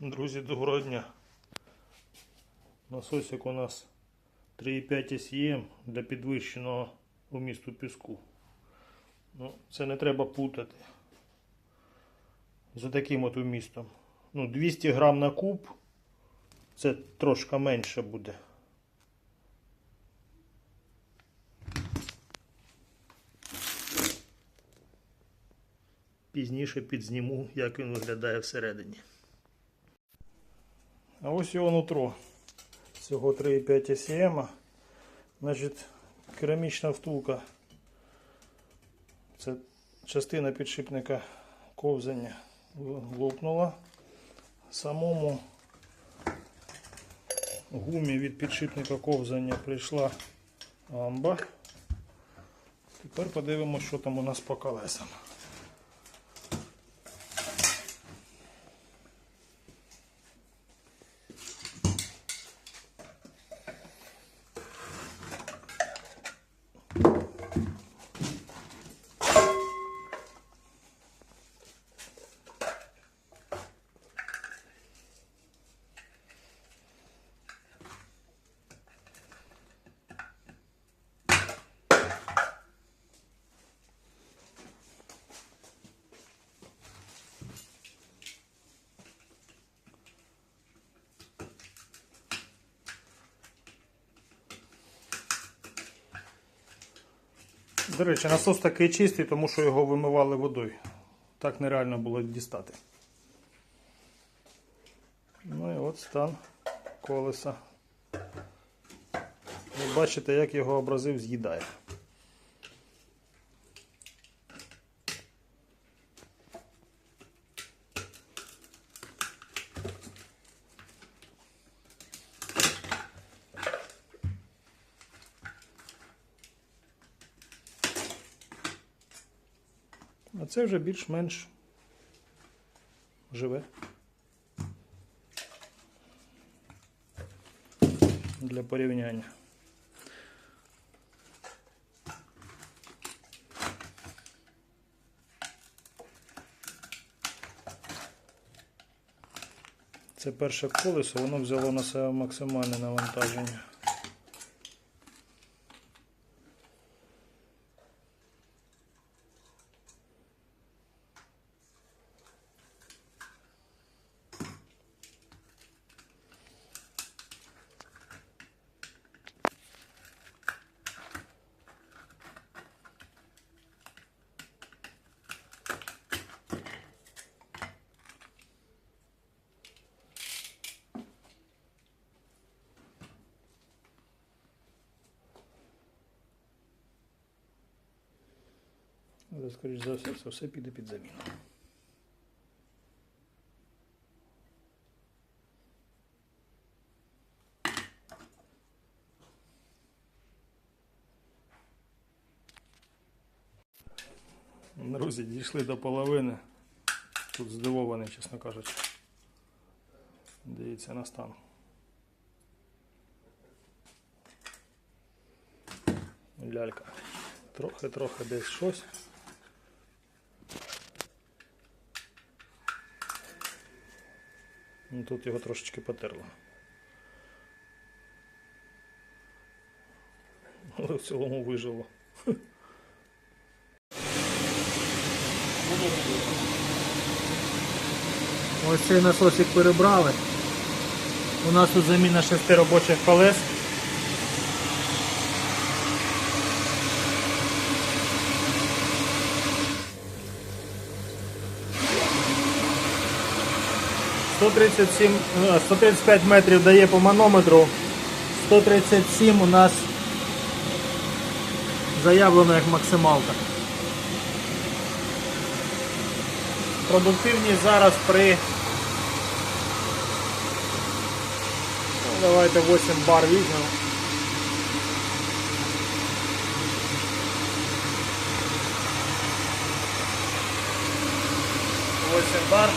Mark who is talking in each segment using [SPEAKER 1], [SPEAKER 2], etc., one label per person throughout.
[SPEAKER 1] Друзі, доброго дня. Насосик у нас 3,5 SEM для підвищеного вмісту піску. Ну, це не треба путати з таким от вмістом. Ну, 200 грам на куб. Це трошки менше буде. Пізніше підзніму, як він виглядає всередині. А ось його нутро. Всього 3,5 SEM. Значить, керамічна втулка. Це частина підшипника ковзання лопнула. Самому гумі від підшипника ковзання прийшла амба. Тепер подивимося, що там у нас по колесам. До речі, насос такий чистий, тому що його вимивали водою. Так нереально було дістати. Ну і от стан колеса. Ви бачите, як його абразив з'їдає. А це вже більш-менш живе. Для порівняння. Це перше колесо, воно взяло на себе максимальне навантаження. Але, скоріш за все, це все піде під заміну. Друзі, дійшли до половини. Тут здивований, чесно кажучи. Дивіться на стан. Лялька. Трохи-трохи десь щось. Тут його трошечки потерло. Але в цілому вижило. Ось цей насосик перебрали. У нас тут заміна шести робочих колес. «137, е, 135 метрів дає по манометру, 137 у нас заявлено як максималка. Продуктивність зараз при ну, давайте 8 бар візьмемо. Восемь бар.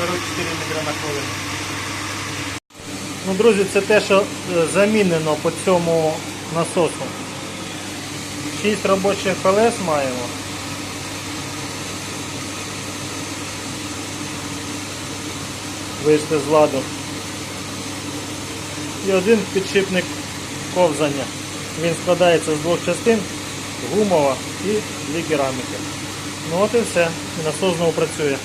[SPEAKER 1] 44 метри на хвилину. Ну, друзі, це те, що е, замінено по цьому насосу. 6 робочих колес маємо. вийшли з ладу. І один підшипник ковзання. Він складається з двох частин, гумова і дві кераміки. Ну от і все. І насос знову працює.